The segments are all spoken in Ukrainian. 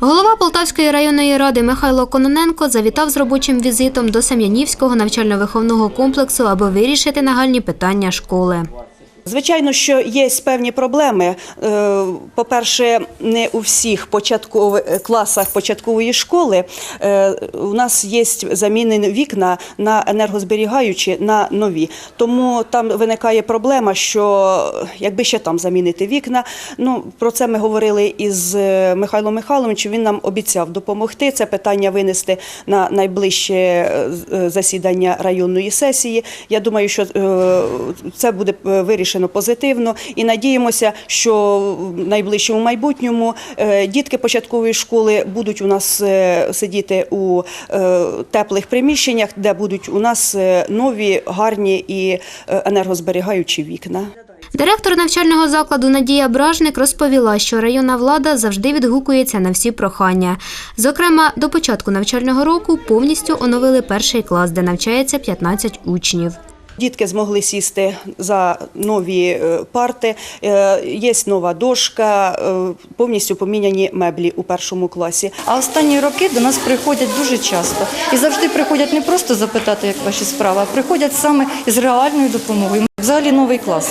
Голова Полтавської районної ради Михайло Кононенко завітав з робочим візитом до Сам'янівського навчально-виховного комплексу, аби вирішити нагальні питання школи. Звичайно, що є певні проблеми. Е, По-перше, не у всіх початкових класах початкової школи е, у нас є заміни вікна на енергозберігаючі на нові. Тому там виникає проблема, що якби ще там замінити вікна. Ну про це ми говорили із е, Михайлом Михайловичем. Він нам обіцяв допомогти це питання винести на найближче е, е, засідання районної сесії. Я думаю, що е, це буде е, вирішено позитивно і надіємося, що в найближчому майбутньому е, дітки початкової школи будуть у нас е, сидіти у е, теплих приміщеннях, де будуть у нас нові, гарні і енергозберігаючі вікна. Директор навчального закладу Надія Бражник розповіла, що районна влада завжди відгукується на всі прохання. Зокрема, до початку навчального року повністю оновили перший клас, де навчається 15 учнів. Дітки змогли сісти за нові е, парти. Е, Є нова дошка, е, повністю поміняні меблі у першому класі. А останні роки до нас приходять дуже часто. І завжди приходять не просто запитати, як ваші справи, а приходять саме із реальною допомогою. Взагалі новий клас.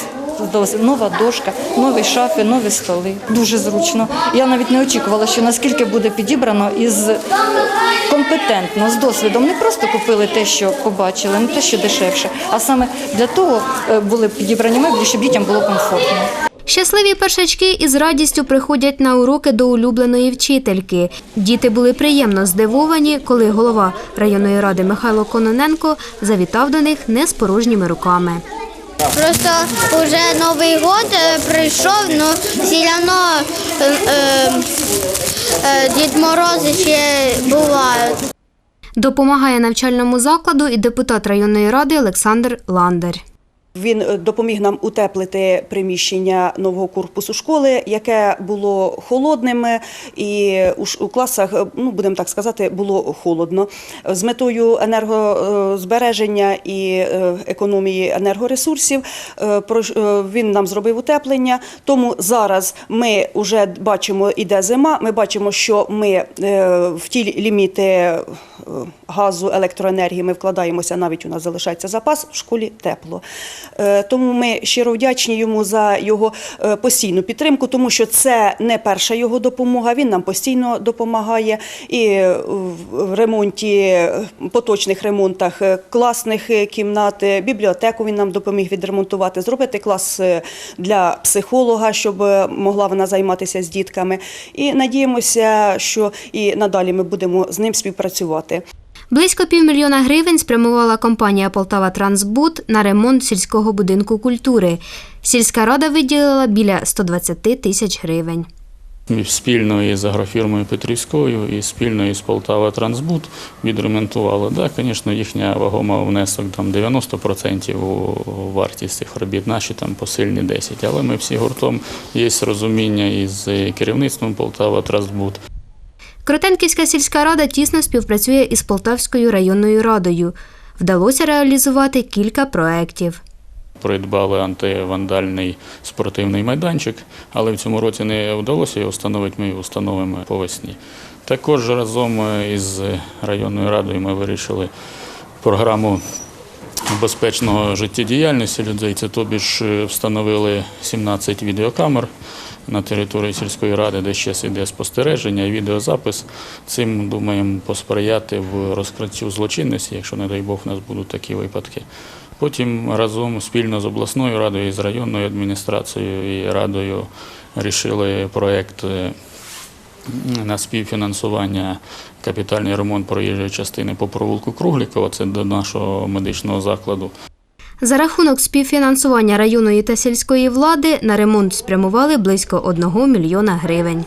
Дос- Нова дошка, нові шафи, нові столи. Дуже зручно. Я навіть не очікувала, що наскільки буде підібрано із компетентно, з досвідом. Не просто купили те, що побачили, не те, що дешевше, а саме для того е, були підібрані меблі, щоб дітям було комфортно. Щасливі першачки із радістю приходять на уроки до улюбленої вчительки. Діти були приємно здивовані, коли голова районної ради Михайло Кононенко завітав до них не з порожніми руками. Просто вже Новий год е, прийшов, ну все одно е, е, е, Дід Морози ще бувають. Допомагає навчальному закладу і депутат районної ради Олександр Ландер. Він е, допоміг нам утеплити приміщення нового корпусу школи, яке було холодним, і у класах, е, ну будемо так сказати, було холодно. З метою енергозбереження і е, економії енергоресурсів він нам зробив утеплення. Тому зараз ми вже бачимо, іде зима. Ми бачимо, що ми в ті ліміти газу, електроенергії ми вкладаємося. Навіть у нас залишається запас в школі тепло. Е, Тому ми щиро вдячні йому за його е, постійну підтримку, тому що це не перша його допомога. Він нам постійно допомагає і е, в- ремонті е, поточних ремонтах е, класних е, кімнат, е, бібліотеку він нам допоміг відремонтувати, зробити клас е, для психолога, щоб е, могла вона займатися з дітками. І надіємося, що і надалі ми будемо з ним співпрацювати. Близько півмільйона гривень спрямувала компанія Полтава Трансбуд на ремонт сільського будинку культури. Сільська рада виділила біля 120 тисяч гривень. Спільно із агрофірмою Петрівською і спільно із Полтава Трансбуд відремонтували. Да, звісно, їхня вагома внесок там 90% у вартість цих робіт, наші там посильні 10%. Але ми всі гуртом є розуміння із керівництвом Полтава Трансбуд. Кротенківська сільська рада тісно співпрацює із Полтавською районною радою. Вдалося реалізувати кілька проєктів. Придбали антивандальний спортивний майданчик, але в цьому році не вдалося його встановити, ми його встановимо по весні. Також разом із районною радою ми вирішили програму безпечного життєдіяльності людей. Це тобі ж е, встановили 17 відеокамер на території сільської ради, де ще іде спостереження і відеозапис. Цим думаємо посприяти в розкриттю злочинності, якщо, не дай Бог, у нас будуть такі випадки. Потім разом спільно з обласною радою, і з районною адміністрацією і радою рішили проєкт е, на співфінансування капітальний ремонт проїжджої частини по провулку Круглікова, це до нашого медичного закладу. За рахунок співфінансування районної та сільської влади на ремонт спрямували близько 1 мільйона гривень.